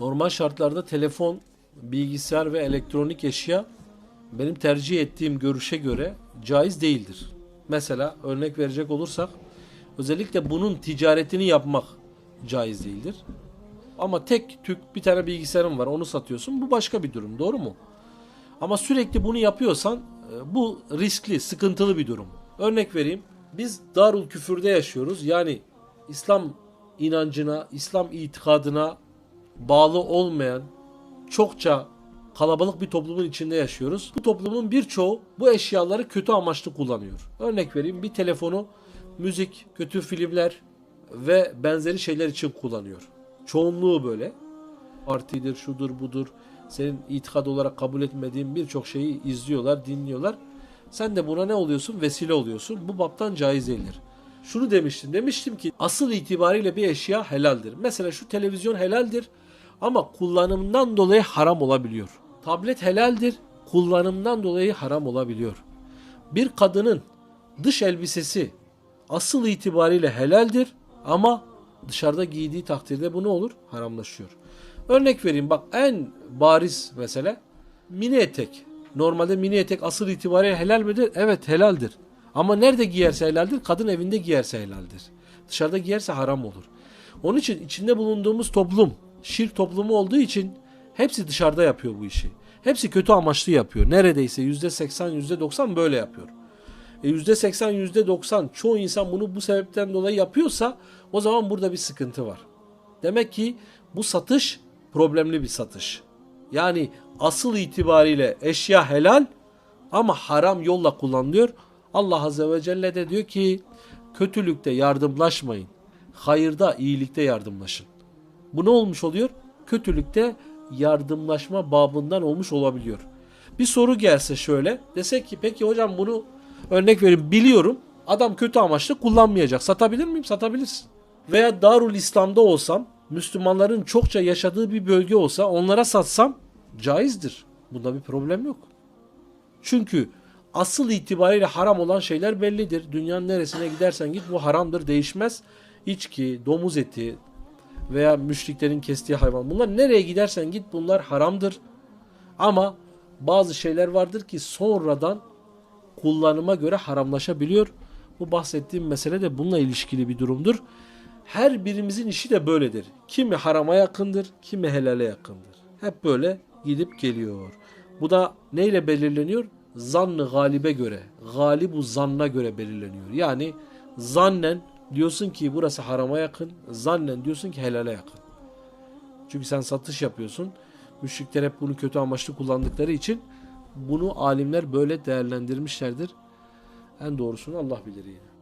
Normal şartlarda telefon, bilgisayar ve elektronik eşya benim tercih ettiğim görüşe göre caiz değildir. Mesela örnek verecek olursak özellikle bunun ticaretini yapmak caiz değildir. Ama tek tük bir tane bilgisayarın var onu satıyorsun bu başka bir durum doğru mu? Ama sürekli bunu yapıyorsan e, bu riskli, sıkıntılı bir durum. Örnek vereyim. Biz Darul Küfür'de yaşıyoruz. Yani İslam inancına, İslam itikadına bağlı olmayan çokça kalabalık bir toplumun içinde yaşıyoruz. Bu toplumun birçoğu bu eşyaları kötü amaçlı kullanıyor. Örnek vereyim bir telefonu müzik, kötü filmler ve benzeri şeyler için kullanıyor. Çoğunluğu böyle. Partidir, şudur, budur. Senin itikad olarak kabul etmediğin birçok şeyi izliyorlar, dinliyorlar. Sen de buna ne oluyorsun? Vesile oluyorsun. Bu baptan caiz değildir. Şunu demiştim. Demiştim ki asıl itibariyle bir eşya helaldir. Mesela şu televizyon helaldir ama kullanımından dolayı haram olabiliyor. Tablet helaldir, kullanımdan dolayı haram olabiliyor. Bir kadının dış elbisesi asıl itibariyle helaldir ama dışarıda giydiği takdirde bu ne olur? Haramlaşıyor. Örnek vereyim bak en bariz mesele mini etek. Normalde mini etek asıl itibariyle helal midir? Evet helaldir. Ama nerede giyerse helaldir? Kadın evinde giyerse helaldir. Dışarıda giyerse haram olur. Onun için içinde bulunduğumuz toplum şirk toplumu olduğu için hepsi dışarıda yapıyor bu işi. Hepsi kötü amaçlı yapıyor. Neredeyse %80 %90 böyle yapıyor. E %80 %90 çoğu insan bunu bu sebepten dolayı yapıyorsa o zaman burada bir sıkıntı var. Demek ki bu satış problemli bir satış. Yani asıl itibariyle eşya helal ama haram yolla kullanılıyor. Allah Azze ve Celle de diyor ki kötülükte yardımlaşmayın. Hayırda, iyilikte yardımlaşın. Bu ne olmuş oluyor? Kötülükte yardımlaşma babından olmuş olabiliyor. Bir soru gelse şöyle desek ki peki hocam bunu örnek verin biliyorum adam kötü amaçlı kullanmayacak. Satabilir miyim? Satabilirsin. Veya Darul İslam'da olsam Müslümanların çokça yaşadığı bir bölge olsa onlara satsam caizdir. Bunda bir problem yok. Çünkü asıl itibariyle haram olan şeyler bellidir. Dünyanın neresine gidersen git bu haramdır değişmez. İçki, domuz eti veya müşriklerin kestiği hayvan bunlar nereye gidersen git bunlar haramdır. Ama bazı şeyler vardır ki sonradan kullanıma göre haramlaşabiliyor. Bu bahsettiğim mesele de bununla ilişkili bir durumdur. Her birimizin işi de böyledir. Kimi harama yakındır, kimi helale yakındır. Hep böyle gidip geliyor. Bu da neyle belirleniyor? Zannı galibe göre, galibu zanna göre belirleniyor. Yani zannen diyorsun ki burası harama yakın, zannen diyorsun ki helale yakın. Çünkü sen satış yapıyorsun. Müşrikler hep bunu kötü amaçlı kullandıkları için bunu alimler böyle değerlendirmişlerdir. En doğrusunu Allah bilir yine.